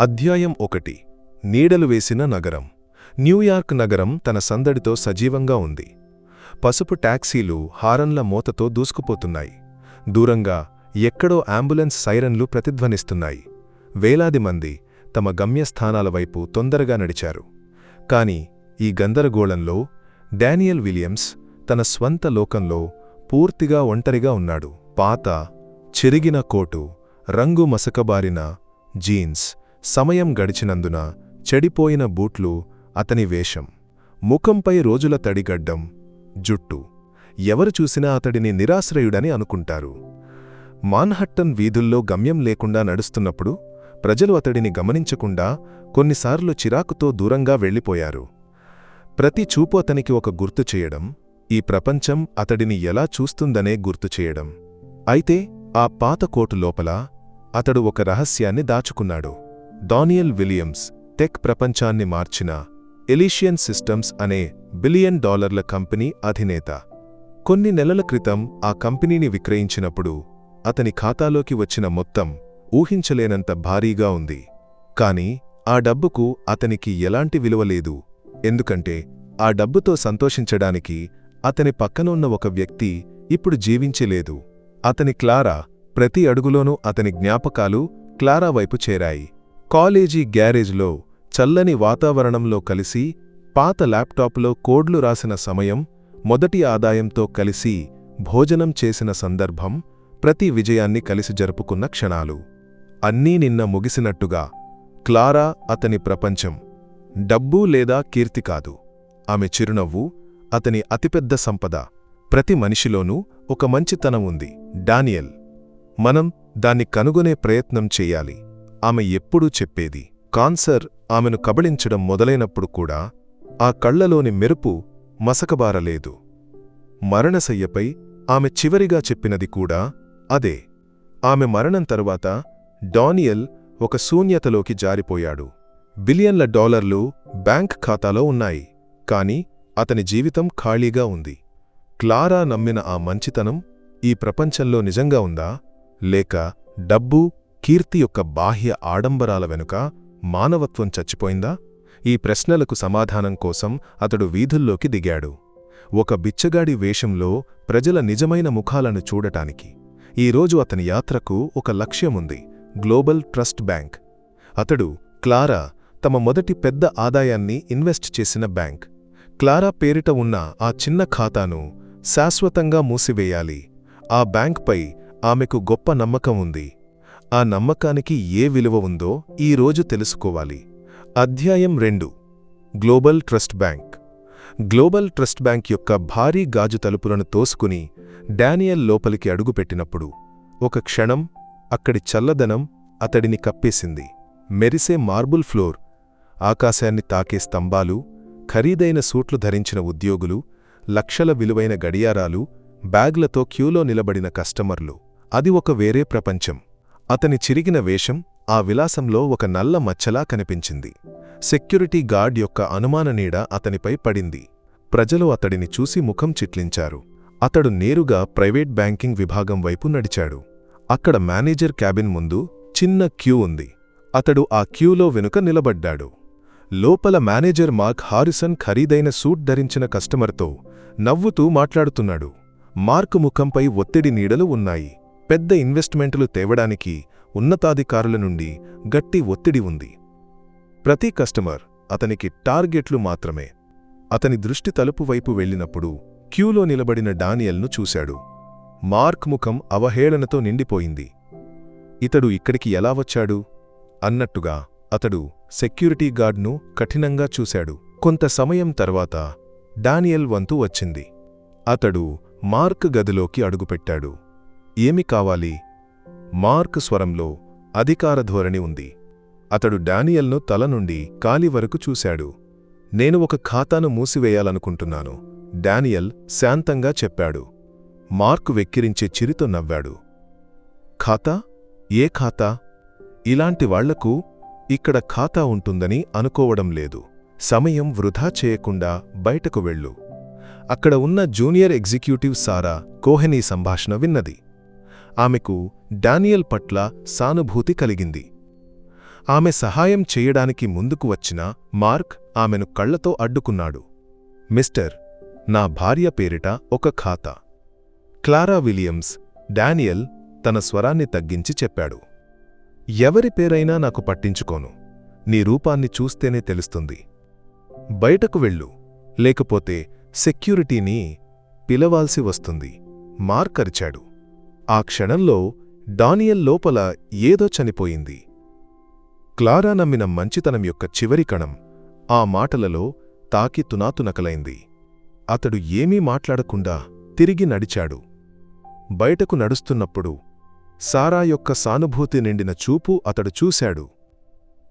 అధ్యాయం ఒకటి. నీడలు వేసిన నగరం. న్యూయార్క్ నగరం తన సందడితో సజీవంగా ఉంది. పసుపు టాక్సీలు హారన్ల మోతతో దూసుకుపోతున్నాయి. దూరంగా ఎక్కడో అంబులెన్స్ సైరన్లు ప్రతిధ్వనిస్తున్నాయి. వేలాది మంది తమ గమ్యస్థానాల వైపు తొందరగా నడిచారు. కాని ఈ గందరగోళంలో డానియల్ విలియమ్స్ తన స్వంత లోకంలో పూర్తిగా ఒంటరిగా ఉన్నాడు. పాత చెరిగిన కోటు రంగు మసకబారిన జీన్స్ సమయం గడిచినందున చెడిపోయిన బూట్లు అతని వేషం. ముఖంపై రోజుల తడిగడ్డం జుట్టు. ఎవరు చూసినా అతడిని నిరాశ్రయుడని అనుకుంటారు. మాన్హట్టన్ వీధుల్లో గమ్యం లేకుండా నడుస్తున్నప్పుడు ప్రజలు అతడిని గమనించకుండా కొన్నిసార్లు చిరాకుతో దూరంగా వెళ్ళిపోయారు. ప్రతి చూపు అతనికి ఒక గుర్తు చేయడం ఈ ప్రపంచం అతడిని ఎలా చూస్తుందనే గుర్తు చేయడం. అయితే ఆ పాత కోటు లోపల అతడు ఒక రహస్యాన్ని దాచుకున్నాడు. డానియల్ విలియమ్స్ టెక్ ప్రపంచాన్ని మార్చిన ఎలీషియన్ సిస్టమ్స్ అనే బిలియన్ డాలర్ల కంపెనీ అధినేత. కొన్ని నెలల క్రితం ఆ కంపెనీని విక్రయించినప్పుడు అతని ఖాతాలోకి వచ్చిన మొత్తం ఊహించలేనంత భారీగా ఉంది. కాని ఆ డబ్బుకు అతనికి ఎలాంటి విలువ లేదు. ఎందుకంటే ఆ డబ్బుతో సంతోషించడానికి అతని పక్కనున్న ఒక వ్యక్తి ఇప్పుడు జీవించలేదు అతని క్లారా ప్రతి అడుగులోనూ అతని జ్ఞాపకాలు క్లారా వైపు చేరాయి. కాలేజీ గ్యారేజ్లో చల్లని వాతావరణంలో కలిసి పాత ల్యాప్టాప్లో కోడ్లు రాసిన సమయం మొదటి ఆదాయంతో కలిసి భోజనం చేసిన సందర్భం ప్రతి విజయాన్ని కలిసి జరుపుకున్న క్షణాలు. అన్నీ నిన్న ముగిసినట్టుగా క్లారా అతని ప్రపంచం. డబ్బు లేదా కీర్తి కాదు. ఆమె చిరునవ్వు అతని అతిపెద్ద సంపద. ప్రతి మనిషిలోనూ ఒక మంచితనం ఉంది. డానియల్ మనం దాన్ని కనుగొనే ప్రయత్నం చెయ్యాలి ఆమె ఎప్పుడూ చెప్పేది కాన్సర్ ఆమెను కబళించడం మొదలైనప్పుడు కూడా ఆ కళ్ళలోని మెరుపు మసకబారలేదు. మరణశయ్యపై ఆమె చివరిగా చెప్పినది కూడా అదే. ఆమె మరణం తరువాత డానియల్ ఒక శూన్యతలోకి జారిపోయాడు. బిలియన్ల డాలర్లు బ్యాంక్ ఖాతాలో ఉన్నాయి కాని అతని జీవితం ఖాళీగా ఉంది. క్లారా నమ్మిన ఆ మంచితనం ఈ ప్రపంచంలో నిజంగా ఉందా? లేక డబ్బు కీర్తి యొక్క బాహ్య ఆడంబరాల వెనుక మానవత్వం చచ్చిపోయిందా? ఈ ప్రశ్నలకు సమాధానం కోసం అతడు వీధుల్లోకి దిగాడు. ఒక బిచ్చగాడి వేషంలో ప్రజల నిజమైన ముఖాలను చూడటానికి. ఈరోజు అతని యాత్రకు ఒక లక్ష్యముంది గ్లోబల్ ట్రస్ట్ బ్యాంక్. అతడు క్లారా తమ మొదటి పెద్ద ఆదాయాన్ని ఇన్వెస్ట్ చేసిన బ్యాంక్. క్లారా పేరిట ఉన్న ఆ చిన్న ఖాతాను శాశ్వతంగా మూసివేయాలి. ఆ బ్యాంక్పై ఆమెకు గొప్ప నమ్మకం ఉంది. ఆ నమ్మకానికి ఏ విలువ ఉందో ఈరోజు తెలుసుకోవాలి. అధ్యాయం రెండు. Global trust bank. Global trust bank యొక్క భారీ గాజు తలుపులను తోసుకుని డానియల్ లోపలికి అడుగుపెట్టినప్పుడు ఒక క్షణం అక్కడి చల్లదనం అతడిని కప్పేసింది. మెరిసే మార్బుల్ ఫ్లోర్ ఆకాశాన్ని తాకే స్తంభాలు ఖరీదైన సూట్లు ధరించిన ఉద్యోగులు లక్షల విలువైన గడియారాలు బ్యాగ్లతో క్యూలో నిలబడిన కస్టమర్లు. అది ఒక వేరే ప్రపంచం. అతని చిరిగిన వేషం ఆ విలాసంలో ఒక నల్ల మచ్చలా కనిపించింది. సెక్యూరిటీ గార్డ్ యొక్క అనుమాన నీడ అతనిపై పడింది. ప్రజలు అతడిని చూసి ముఖం చిట్లించారు. అతడు నేరుగా ప్రైవేట్ బ్యాంకింగ్ విభాగం వైపు నడిచాడు. అక్కడ మేనేజర్ క్యాబిన్ ముందు చిన్న క్యూ ఉంది. అతడు ఆ క్యూలో వెనుక నిలబడ్డాడు. లోపల మేనేజర్ మార్క్ హారిసన్ ఖరీదైన సూట్ ధరించిన కస్టమర్తో నవ్వుతూ మాట్లాడుతున్నాడు. మార్క్ ముఖంపై ఒత్తిడి నీడలు ఉన్నాయి. పెద్ద ఇన్వెస్ట్మెంట్లు తేవడానికి ఉన్నతాధికారుల నుండి గట్టి ఒత్తిడి ఉంది. ప్రతి కస్టమర్ అతనికి టార్గెట్లు మాత్రమే. అతని దృష్టి తలుపు వైపు వెళ్ళినప్పుడు క్యూలో నిలబడిన డానియల్ను చూశాడు. మార్క్ ముఖం అవహేళనతో నిండిపోయింది. ఇతడు ఇక్కడికి ఎలా వచ్చాడు? అన్నట్టుగా అతడు సెక్యూరిటీ గార్డ్ను కఠినంగా చూశాడు. కొంత సమయం తర్వాత డానియల్ వంతు వచ్చింది. అతడు మార్క్ గదిలోకి అడుగుపెట్టాడు. ఏమి కావాలి? మార్క్ స్వరంలో అధికార ధోరణి ఉంది. అతడు డానియల్ను తల నుండి కాలి వరకు చూశాడు. నేను ఒక ఖాతాను మూసివేయాలనుకుంటున్నాను డానియల్ శాంతంగా చెప్పాడు. మార్క్ వెక్కిరించే చిరితో నవ్వాడు. ఖాతా? ఏ ఖాతా? ఇలాంటి వాళ్ళకు ఇక్కడ ఖాతా ఉంటుందని అనుకోవడం లేదు. సమయం వృధా చేయకుండా బయటకు వెళ్ళు. అక్కడ ఉన్న జూనియర్ ఎగ్జిక్యూటివ్ సారా కోహెనీ సంభాషణ విన్నది. ఆమెకు డానియల్ పట్ల సానుభూతి కలిగింది. ఆమె సహాయం చేయడానికి ముందుకు వచ్చిన మార్క్ ఆమెను కళ్ళతో అడ్డుకున్నాడు. మిస్టర్ నా భార్య పేరిట ఒక ఖాతా. క్లారా విలియమ్స్ డానియల్ తన స్వరాన్ని తగ్గించి చెప్పాడు. ఎవరి పేరైనా నాకు పట్టించుకోను. నీ రూపాన్ని చూస్తేనే తెలుస్తుంది. బయటకు వెళ్ళు. లేకపోతే సెక్యూరిటీని పిలవాల్సి వస్తుంది. మార్క్ అరిచాడు. ఆ క్షణంలో డానియల్ లోపల ఏదో చనిపోయింది. క్లారా నమ్మిన మంచితనం యొక్క చివరి కణం ఆ మాటలలో తాకి తునాతునకలైంది అతడు ఏమీ మాట్లాడకుండా తిరిగి నడిచాడు. బయటకు నడుస్తున్నప్పుడు సారా యొక్క సానుభూతి నిండిన చూపు అతడు చూశాడు.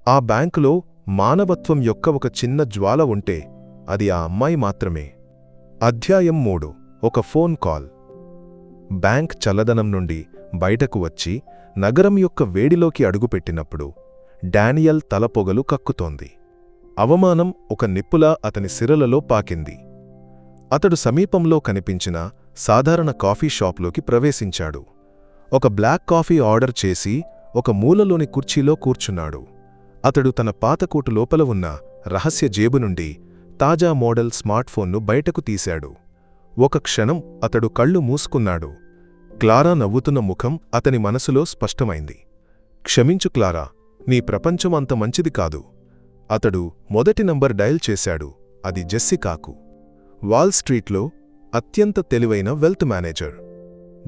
ఆ బ్యాంకులో మానవత్వం యొక్క ఒక చిన్న జ్వాల ఉంటే అది ఆ అమ్మాయి మాత్రమే. అధ్యాయం మూడు. ఒక ఫోన్ కాల్. బ్యాంక్ చల్లదనం నుండి బయటకు వచ్చి నగరం యొక్క వేడిలోకి అడుగుపెట్టినప్పుడు డానియల్ తలపొగలు కక్కుతోంది. అవమానం ఒక నిప్పులా అతని సిరలలో పాకింది. అతడు సమీపంలో కనిపించిన సాధారణ కాఫీ షాప్లోకి ప్రవేశించాడు. ఒక బ్లాక్ కాఫీ ఆర్డర్ చేసి ఒక మూలలోని కుర్చీలో కూర్చున్నాడు. అతడు తన పాతకోటు లోపల ఉన్న రహస్య జేబు నుండి తాజా మోడల్ స్మార్ట్ఫోన్ను బయటకు తీశాడు. ఒక క్షణం అతడు కళ్ళు మూసుకున్నాడు. క్లారా నవ్వుతున్న ముఖం అతని మనసులో స్పష్టమైంది. క్షమించు క్లారా నీ ప్రపంచం అంత మంచిది కాదు. అతడు మొదటి నంబర్ డయల్ చేశాడు. అది జెస్సికాకు వాల్ స్ట్రీట్లో అత్యంత తెలివైన వెల్త్ మేనేజర్.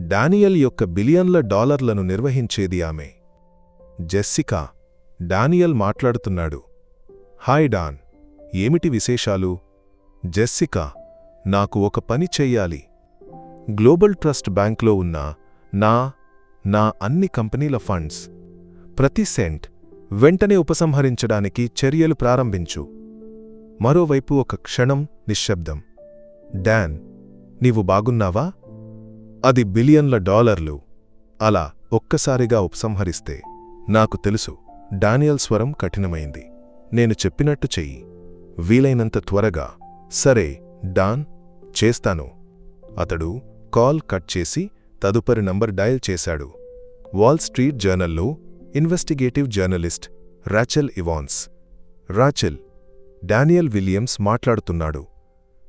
డానియల్ యొక్క బిలియన్ల డాలర్లను నిర్వహించేది ఆమె. జెస్సికా డానియల్ మాట్లాడుతున్నాడు. హాయ్ డాన్ ఏమిటి విశేషాలు? జెస్సికా నాకు ఒక పని చెయ్యాలి. గ్లోబల్ ట్రస్ట్ బ్యాంక్లో ఉన్న నా నా అన్ని కంపెనీల ఫండ్స్ ప్రతి సెంట్ వెంటనే ఉపసంహరించడానికి చర్యలు ప్రారంభించు. మరోవైపు ఒక క్షణం నిశ్శబ్దం. డాన్ నీవు బాగున్నావా? అది బిలియన్ల డాలర్లు. అలా ఒక్కసారిగా ఉపసంహరిస్తే నాకు తెలుసు డానియల్ స్వరం కఠినమైంది. నేను చెప్పినట్టు చెయ్యి. వీలైనంత త్వరగా. సరే డాన్. చేస్తాను. అతడు కాల్ కట్ చేసి తదుపరి నంబర్ డయల్ చేశాడు. Wall street జర్నల్లో investigative journalist Rachel Evans. Rachel Daniel Williams మాట్లాడుతున్నాడు.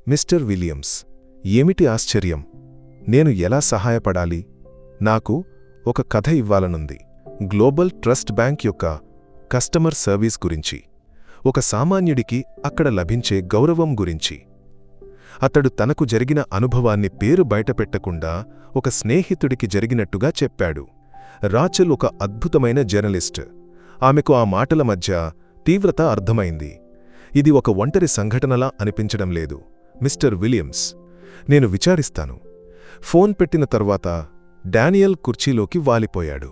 మిస్టర్ విలియమ్స్ ఏమిటి ఆశ్చర్యం? నేను ఎలా సహాయపడాలి? నాకు ఒక కథ ఇవ్వాలనుంది. గ్లోబల్ ట్రస్ట్ బ్యాంక్ యొక్క కస్టమర్ సర్వీస్ గురించి. ఒక సామాన్యుడికి అక్కడ లభించే గౌరవం గురించి. అతడు తనకు జరిగిన అనుభవాన్ని పేరు బయటపెట్టకుండా ఒక స్నేహితుడికి జరిగినట్టుగా చెప్పాడు. రాచెల్ ఒక అద్భుతమైన జర్నలిస్ట్. ఆమెకు ఆ మాటల మధ్య తీవ్రత అర్థమైంది. ఇది ఒక ఒంటరి సంఘటనలా అనిపించడం లేదు. మిస్టర్ విలియమ్స్ నేను విచారిస్తాను. ఫోన్ పెట్టిన తర్వాత డానియల్ కుర్చీలోకి వాలిపోయాడు.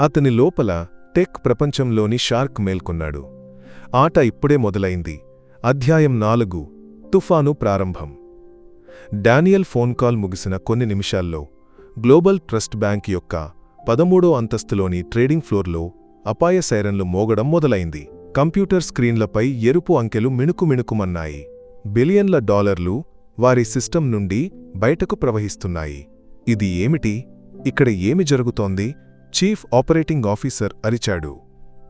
అతని లోపల టెక్ ప్రపంచంలోని షార్క్ మేల్కొన్నాడు. ఆట ఇప్పుడే మొదలైంది. అధ్యాయం నాలుగు. తుఫాను ప్రారంభం. డానియల్ ఫోన్ కాల్ ముగిసిన కొన్ని నిమిషాల్లో గ్లోబల్ ట్రస్ట్ బ్యాంక్ యొక్క పదమూడో అంతస్తులోని ట్రేడింగ్ ఫ్లోర్లో అపాయ సైరన్లు మోగడం మొదలైంది. కంప్యూటర్ స్క్రీన్లపై ఎరుపు అంకెలు మిణుకుమిణుకుమన్నాయి. బిలియన్ల డాలర్లు వారి సిస్టమ్ నుండి బయటకు ప్రవహిస్తున్నాయి. ఇది ఏమిటి? ఇక్కడ ఏమి జరుగుతోంది? చీఫ్ ఆపరేటింగ్ ఆఫీసర్ అరిచాడు.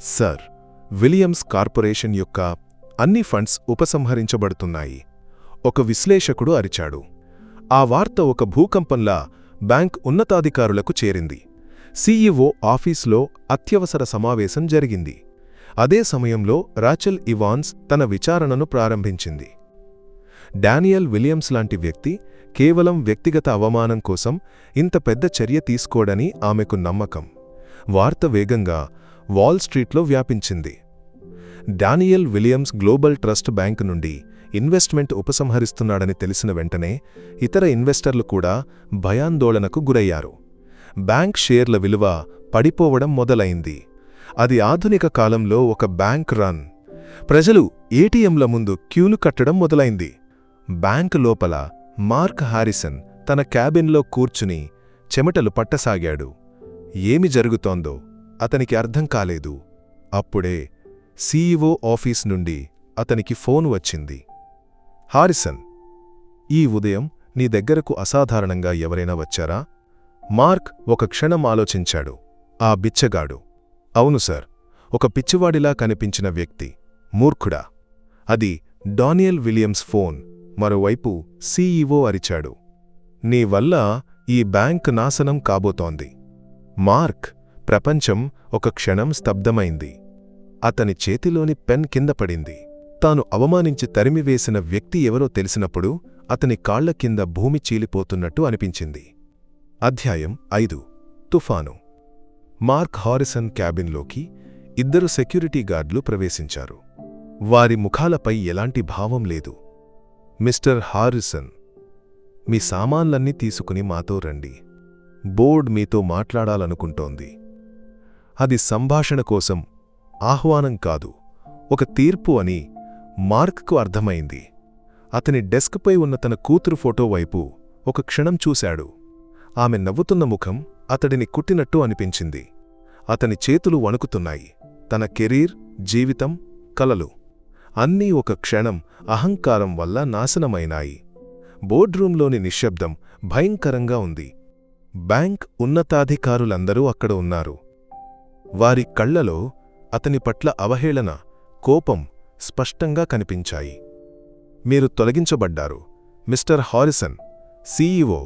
సర్ విలియమ్స్ కార్పొరేషన్ యొక్క అన్ని ఫండ్స్ ఉపసంహరించబడుతున్నాయి. ఒక విశ్లేషకుడు అరిచాడు. ఆ వార్త ఒక భూకంపంలా బ్యాంక్ ఉన్నతాధికారులకు చేరింది. సీఈఓ ఆఫీస్లో అత్యవసర సమావేశం జరిగింది. అదే సమయంలో రాచెల్ ఇవాన్స్ తన విచారణను ప్రారంభించింది. డానియల్ విలియమ్స్ లాంటి వ్యక్తి కేవలం వ్యక్తిగత అవమానం కోసం ఇంత పెద్ద చర్య తీసుకోడని ఆమెకు నమ్మకం. వార్త వేగంగా వాల్ స్ట్రీట్లో వ్యాపించింది. Daniel Williams global trust bank నుండి ఇన్వెస్ట్మెంట్ ఉపసంహరిస్తున్నాడని తెలిసిన వెంటనే ఇతర ఇన్వెస్టర్లు కూడా భయాందోళనకు గురయ్యారు. బ్యాంక్ షేర్ల విలువ పడిపోవడం మొదలైంది. అది ఆధునిక కాలంలో ఒక బ్యాంక్ రన్. ప్రజలు ఏటీఎంల ముందు క్యూలు కట్టడం మొదలైంది. బ్యాంక్ లోపల మార్క్ హారిసన్ తన క్యాబిన్లో కూర్చుని చెమటలు పట్టసాగాడు. ఏమి జరుగుతోందో అతనికి అర్థం కాలేదు. అప్పుడే సీఈఓ ఆఫీస్ నుండి అతనికి ఫోన్ వచ్చింది. హారిసన్ ఈ ఉదయం నీ దగ్గరకు అసాధారణంగా ఎవరైనా వచ్చారా? మార్క్ ఒక క్షణం ఆలోచించాడు. ఆ బిచ్చగాడు. అవును సార్ ఒక పిచ్చివాడిలా కనిపించిన వ్యక్తి మూర్ఖుడా. అది డానియల్ విలియమ్స్ ఫోన్ మరోవైపు సీఈఓ అరిచాడు. నీ వల్ల ఈ బ్యాంక్ నాశనం కాబోతోంది. మార్క్ ప్రపంచం ఒక క్షణం స్తబ్దమైంది అతని చేతిలోని పెన్ కింద పడింది. తాను అవమానించి తరిమివేసిన వ్యక్తి ఎవరో తెలిసినప్పుడు అతని కాళ్ళ కింద భూమి చీలిపోతున్నట్టు అనిపించింది. అధ్యాయం ఐదు. తుఫాను. మార్క్ హారిసన్ క్యాబిన్లోకి ఇద్దరు సెక్యూరిటీ గార్డులు ప్రవేశించారు. వారి ముఖాలపై ఎలాంటి భావం లేదు. మిస్టర్ హారిసన్ మీ సామాన్లన్నీ తీసుకుని మాతో రండి. బోర్డ్ మీతో మాట్లాడాలనుకుంటోంది. అది సంభాషణ కోసం ఆహ్వానం కాదు ఒక తీర్పు అని మార్క్కు అర్థమైంది. అతని డెస్క్పై ఉన్న తన కూతురు ఫోటో వైపు ఒక క్షణం చూశాడు. ఆమె నవ్వుతున్న ముఖం అతడిని కుట్టినట్టు అనిపించింది. అతని చేతులు వణుకుతున్నాయి. తన కెరీర్ జీవితం కలలు అన్నీ ఒక క్షణం అహంకారం వల్ల నాశనమైనాయి. బోర్డ్రూంలోని నిశ్శబ్దం భయంకరంగా ఉంది. బ్యాంక్ ఉన్నతాధికారులందరూ అక్కడ ఉన్నారు. వారి కళ్ళలో అతని పట్ల అవహేళన కోపం స్పష్టంగా కనిపించాయి. మీరు తొలగించబడ్డారు. మిస్టర్ హారిసన్ సీఈఓ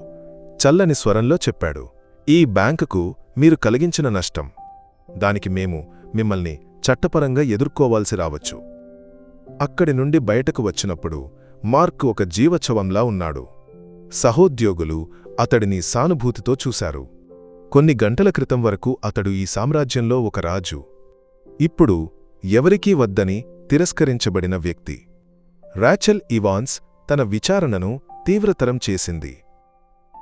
చల్లని స్వరంలో చెప్పాడు. ఈ బ్యాంకుకు మీరు కలిగించిన నష్టం. దానికి మేము మిమ్మల్ని చట్టపరంగా ఎదుర్కోవాల్సి రావచ్చు. అక్కడి నుండి బయటకు వచ్చినప్పుడు మార్క్ ఒక జీవచ్ఛవంలా ఉన్నాడు. సహోద్యోగులు అతడిని సానుభూతితో చూశారు. కొన్ని గంటల క్రితం వరకు అతడు ఈ సామ్రాజ్యంలో ఒక రాజు. ఇప్పుడు ఎవరికీ వద్దని తిరస్కరించబడిన వ్యక్తి. రాచెల్ ఇవాన్స్ తన విచారణను తీవ్రతరం చేసింది.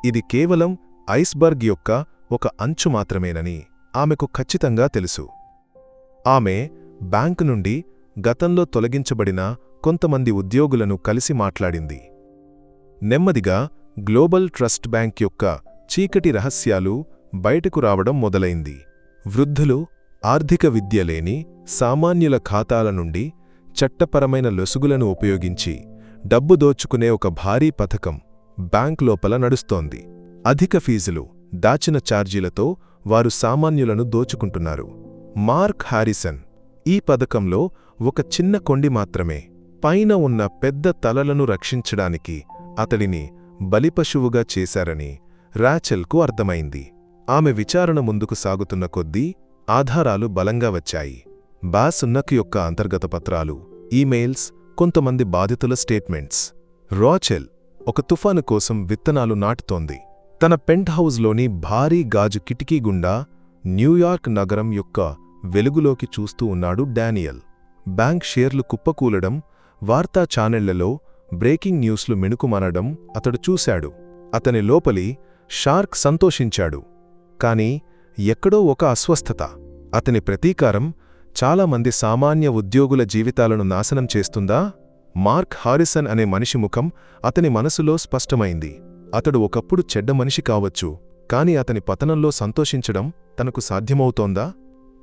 ఇది కేవలం ఐస్బర్గ్ యొక్క ఒక అంచు మాత్రమేనని ఆమెకు ఖచ్చితంగా తెలుసు. ఆమె బ్యాంకు నుండి గతంలో తొలగించబడిన కొంతమంది ఉద్యోగులను కలిసి మాట్లాడింది. నెమ్మదిగా గ్లోబల్ ట్రస్ట్ బ్యాంక్ యొక్క చీకటి రహస్యాలు బయటకు రావడం మొదలైంది. వృద్ధులు ఆర్థిక విద్య లేని సామాన్యుల ఖాతాల నుండి చట్టపరమైన లొసుగులను ఉపయోగించి డబ్బు దోచుకునే ఒక భారీ పథకం బ్యాంక్ లోపల నడుస్తోంది. అధిక ఫీజులు దాచిన ఛార్జీలతో వారు సామాన్యులను దోచుకుంటున్నారు. మార్క్ హారిసన్ ఈ పథకంలో ఒక చిన్న కొండి మాత్రమే పైన ఉన్న పెద్ద తలలను రక్షించడానికి అతడిని బలిపశువుగా చేశారని రాచెల్కు అర్థమైంది. ఆమె విచారణ ముందుకు సాగుతున్న కొద్దీ ఆధారాలు బలంగా వచ్చాయి. బాసున్నక్ యొక్క అంతర్గత పత్రాలు ఈమెయిల్స్ కొంతమంది బాధితుల స్టేట్మెంట్స్. రాచెల్ ఒక తుఫాను కోసం విత్తనాలు నాటుతోంది. తన పెంట్ హౌస్లోని భారీ గాజు కిటికీ గుండా న్యూయార్క్ నగరం యొక్క వెలుగులోకి చూస్తూ ఉన్నాడు డానియల్. బ్యాంక్ షేర్లు కుప్పకూలడం వార్తా ఛానళ్ళలో బ్రేకింగ్ న్యూస్లు మెణుకుమనడం అతడు చూశాడు. అతని లోపలి షార్క్ సంతోషించాడు. కాని ఎక్కడో ఒక అస్వస్థత అతని ప్రతీకారం చాలామంది సామాన్య ఉద్యోగుల జీవితాలను నాశనం చేస్తుందా? మార్క్ హారిసన్ అనే మనిషి ముఖం అతని మనసులో స్పష్టమైంది. అతడు ఒకప్పుడు చెడ్డ మనిషి కావచ్చు కాని అతని పతనంలో సంతోషించడం తనకు సాధ్యమవుతోందా?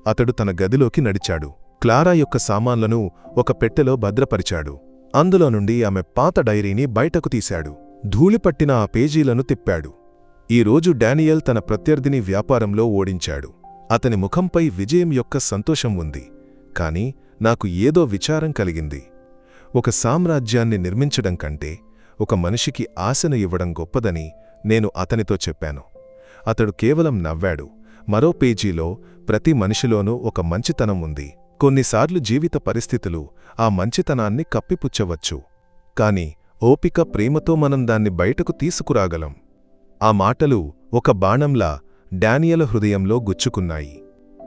అతడు తన గదిలోకి నడిచాడు. క్లారా యొక్క సామాన్లను ఒక పెట్టెలో భద్రపరిచాడు. అందులో నుండి ఆమె పాత డైరీని బయటకు తీశాడు. ధూళిపట్టిన ఆ పేజీలను తిప్పాడు. ఈరోజు డానియల్ తన ప్రత్యర్థిని వ్యాపారంలో ఓడించాడు. అతని ముఖంపై విజయం యొక్క సంతోషం ఉంది. కాని నాకు ఏదో విచారం కలిగింది. ఒక సామ్రాజ్యాన్ని నిర్మించడం కంటే ఒక మనిషికి ఆశను ఇవ్వడం గొప్పదని నేను అతనితో చెప్పాను. అతడు కేవలం నవ్వాడు. మరో పేజీలో ప్రతి మనిషిలోనూ ఒక మంచితనం ఉంది. కొన్నిసార్లు జీవిత పరిస్థితులు ఆ మంచితనాన్ని కప్పిపుచ్చవచ్చు. కాని ఓపిక ప్రేమతో మనం దాన్ని బయటకు తీసుకురాగలం. ఆ మాటలు ఒక బాణంలా డానియల హృదయంలో గుచ్చుకున్నాయి.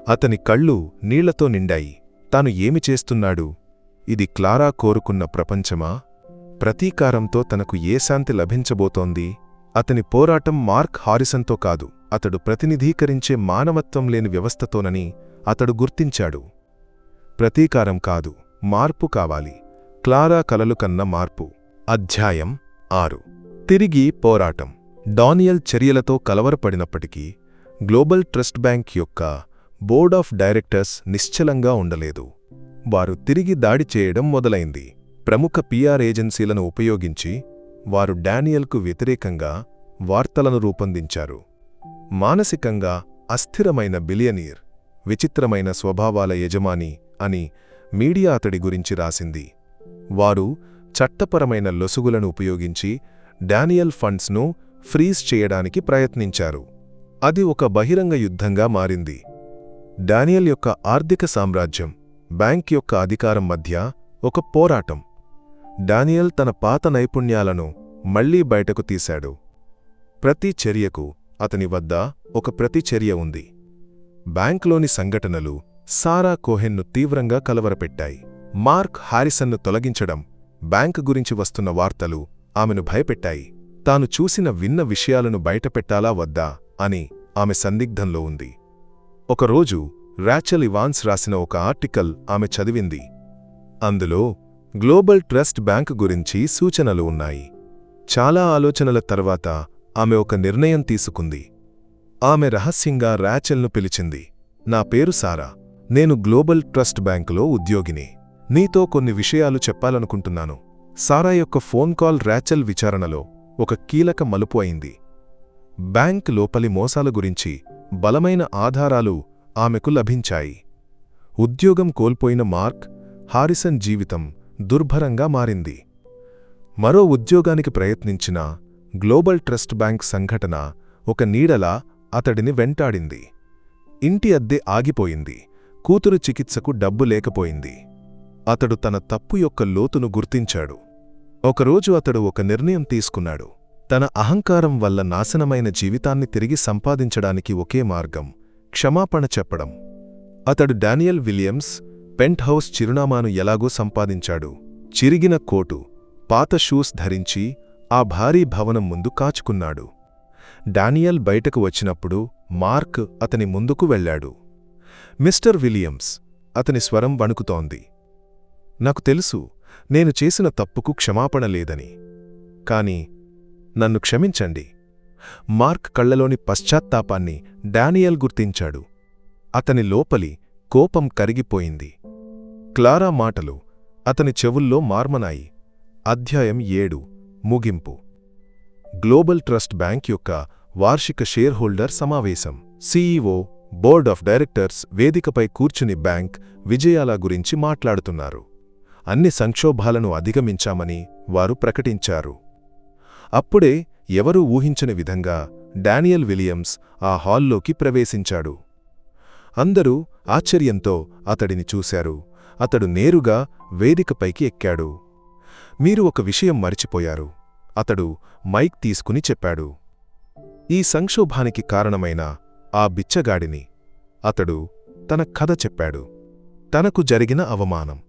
అతని కళ్ళు నీళ్ళతో నిండాయి. తాను ఏమి చేస్తున్నాడు? ఇది క్లారా కోరుకున్న ప్రపంచమా? ప్రతీకారంతో తనకు ఏ శాంతి లభించబోతోంది? అతని పోరాటం మార్క్ హారిసన్తో కాదు. అతడు ప్రతినిధీకరించే మానవత్వం లేని వ్యవస్థతోనని అతడు గుర్తించాడు. ప్రతీకారం కాదు మార్పు కావాలి. క్లారా కలలు కన్న మార్పు. అధ్యాయం ఆరు. తిరిగి పోరాటం. డానియల్ చర్యలతో కలవరపడినప్పటికీ గ్లోబల్ ట్రస్ట్ బ్యాంక్ యొక్క బోర్డ్ ఆఫ్ డైరెక్టర్స్ నిశ్చలంగా ఉండలేదు. వారు తిరిగి దాడి చేయడం మొదలైంది. ప్రముఖ పిఆర్ ఏజెన్సీలను ఉపయోగించి వారు డానియల్కు వ్యతిరేకంగా వార్తలను రూపొందించారు. మానసికంగా అస్థిరమైన బిలియనీర్ విచిత్రమైన స్వభావాల యజమాని అని మీడియా అతడి గురించి రాసింది. వారు చట్టపరమైన లొసుగులను ఉపయోగించి డానియల్ ఫండ్స్ను ఫ్రీజ్ చేయడానికి ప్రయత్నించారు. అది ఒక బహిరంగ యుద్ధంగా మారింది. డానియల్ యొక్క ఆర్థిక సామ్రాజ్యం బ్యాంక్ యొక్క అధికారం మధ్య ఒక పోరాటం. డానియల్ తన పాత నైపుణ్యాలను మళ్ళీ బయటకు తీశాడు. ప్రతి చర్యకు అతని వద్ద ఒక ప్రతిచర్య ఉంది. బ్యాంక్లోని సంఘటనలు సారా కోహెన్ను తీవ్రంగా కలవరపెట్టాయి. మార్క్ హారిసన్ను తొలగించడం బ్యాంక్ గురించి వస్తున్న వార్తలు ఆమెను భయపెట్టాయి. తాను చూసిన విన్న విషయాలను బయటపెట్టాలా వద్దా? అని ఆమె సందిగ్ధంలో ఉంది. ఒకరోజు ర్యాచల్ ఇవాన్స్ రాసిన ఒక ఆర్టికల్ ఆమె చదివింది. అందులో గ్లోబల్ ట్రస్ట్ బ్యాంక్ గురించి సూచనలు ఉన్నాయి. చాలా ఆలోచనల తర్వాత ఆమె ఒక నిర్ణయం తీసుకుంది. ఆమె రహస్యంగా ర్యాచెల్ను పిలిచింది. నా పేరు సారా. నేను గ్లోబల్ ట్రస్ట్ బ్యాంకులో ఉద్యోగిని. నీతో కొన్ని విషయాలు చెప్పాలనుకుంటున్నాను. సారా యొక్క ఫోన్ కాల్ ర్యాచెల్ విచారణలో ఒక కీలక మలుపు అయింది. బ్యాంక్ లోపలి మోసాల గురించి బలమైన ఆధారాలు ఆమెకు లభించాయి. ఉద్యోగం కోల్పోయిన మార్క్ హారిసన్ జీవితం దుర్భరంగా మారింది. మరో ఉద్యోగానికి ప్రయత్నించిన గ్లోబల్ ట్రస్ట్ బ్యాంక్ సంఘటన ఒక నీడలా అతడిని వెంటాడింది. ఇంటి అద్దె ఆగిపోయింది. కూతురు చికిత్సకు డబ్బు లేకపోయింది. అతడు తన తప్పు యొక్క లోతును గుర్తించాడు. ఒకరోజు అతడు ఒక నిర్ణయం తీసుకున్నాడు. తన అహంకారం వల్ల నాశనమైన జీవితాన్ని తిరిగి సంపాదించడానికి ఒకే మార్గం క్షమాపణ చెప్పడం. అతడు డానియల్ విలియమ్స్ పెంట్ హౌస్ చిరునామాను ఎలాగో సంపాదించాడు. చిరిగిన కోటు పాత షూస్ ధరించి ఆ భారీ భవనం ముందు కాచుకున్నాడు. డానియల్ బయటకు వచ్చినప్పుడు మార్క్ అతని ముందుకు వెళ్ళాడు. మిస్టర్ విలియమ్స్ అతని స్వరం వణుకుతోంది. నాకు తెలుసు నేను చేసిన తప్పుకు క్షమాపణ లేదని. కాని నన్ను క్షమించండి. మార్క్ కళ్ళలోని పశ్చాత్తాపాన్ని డానియల్ గుర్తించాడు. అతని లోపలి కోపం కరిగిపోయింది. క్లారా మాటలు అతని చెవుల్లో మార్మనాయి. అధ్యాయం ఏడు ముగింపు. గ్లోబల్ ట్రస్ట్ బ్యాంక్ యొక్క వార్షిక షేర్హోల్డర్ సమావేశం. సీఈఓ బోర్డ్ ఆఫ్ డైరెక్టర్స్ వేదికపై కూర్చుని బ్యాంక్ విజయాల గురించి మాట్లాడుతున్నారు. అన్ని సంక్షోభాలను అధిగమించామని వారు ప్రకటించారు. అప్పుడే ఎవరూ ఊహించని విధంగా డానియల్ విలియమ్స్ ఆ హాల్లోకి ప్రవేశించాడు. అందరూ ఆశ్చర్యంతో అతడిని చూశారు. అతడు నేరుగా వేదికపైకి ఎక్కాడు. మీరు ఒక విషయం మరిచిపోయారు. అతడు మైక్ తీసుకుని చెప్పాడు. ఈ సంక్షోభానికి కారణమైన ఆ బిచ్చగాడిని అతడు తన కథ చెప్పాడు. తనకు జరిగిన అవమానం.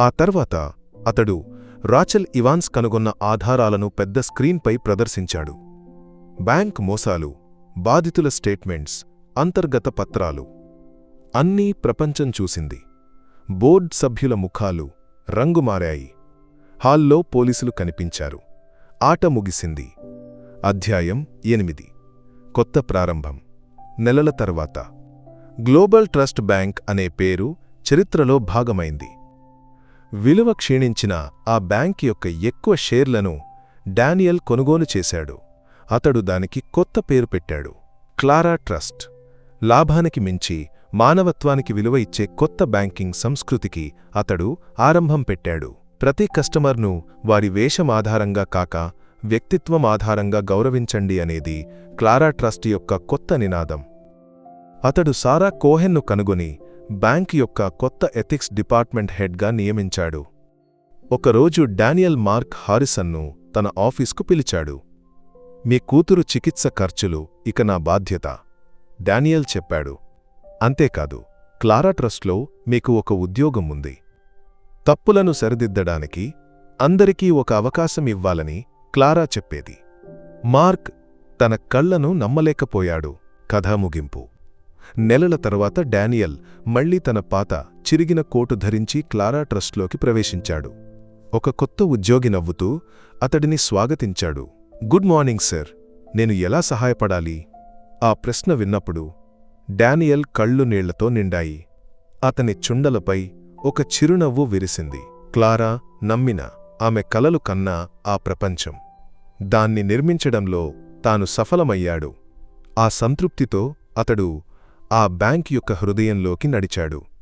ఆ తర్వాత అతడు రాచెల్ ఇవాన్స్ కనుగొన్న ఆధారాలను పెద్ద స్క్రీన్పై ప్రదర్శించాడు. బ్యాంక్ మోసాలు బాధితుల స్టేట్మెంట్స్ అంతర్గత పత్రాలు. అన్నీ ప్రపంచం చూసింది. బోర్డ్ సభ్యుల ముఖాలు రంగు మారాయి హాల్లో పోలీసులు కనిపించారు. ఆట ముగిసింది. అధ్యాయం ఎనిమిది. కొత్త ప్రారంభం. నెలల తర్వాత. గ్లోబల్ ట్రస్ట్ బ్యాంక్ అనే పేరు చరిత్రలో భాగమైంది. విలువ క్షీణించిన ఆ బ్యాంక్ యొక్క ఎక్కువ షేర్లను డానియల్ కొనుగోలు చేశాడు. అతడు దానికి కొత్త పేరు పెట్టాడు. Clara trust. లాభానికి మించి మానవత్వానికి విలువ ఇచ్చే కొత్త బ్యాంకింగ్ సంస్కృతికి అతడు ఆరంభం పెట్టాడు. ప్రతి కస్టమర్ను వారి వేషం ఆధారంగా కాక వ్యక్తిత్వం ఆధారంగా గౌరవించండి అనేది క్లారా ట్రస్ట్ యొక్క కొత్త నినాదం. అతడు సారా కోహెన్ను కనుగొని బ్యాంక్ యొక్క కొత్త ఎథిక్స్ డిపార్ట్మెంట్ హెడ్గా నియమించాడు. ఒకరోజు డానియల్ మార్క్ హారిసన్ను తన ఆఫీస్కు పిలిచాడు. మీ కూతురు చికిత్స ఖర్చులు ఇక నా బాధ్యత డానియల్ చెప్పాడు. అంతేకాదు క్లారా ట్రస్ట్లో మీకు ఒక ఉద్యోగం ఉంది. తప్పులను సరిదిద్దడానికి అందరికీ ఒక అవకాశం ఇవ్వాలని క్లారా చెప్పేది. మార్క్ తన కళ్ళను నమ్మలేకపోయాడు. కథ ముగింపు నెలల తరువాత డానియల్ మళ్ళీ తన పాత చిరిగిన కోటు ధరించి క్లారా ట్రస్ట్లోకి ప్రవేశించాడు. ఒక కొత్త ఉద్యోగి నవ్వుతూ అతడిని స్వాగతించాడు. Good morning sir. నేను ఎలా సహాయపడాలి? ఆ ప్రశ్న విన్నప్పుడు డానియల్ కళ్ళు నీళ్ళతో నిండాయి. అతని చుండలపై ఒక చిరునవ్వు విరిసింది. క్లారా నమ్మిన ఆమె కలలు కన్నా ఆ ప్రపంచం. దాన్ని నిర్మించడంలో తాను సఫలమయ్యాడు. ఆ సంతృప్తితో అతడు ఆ బ్యాంక్ యొక్క హృదయంలోకి నడిచాడు.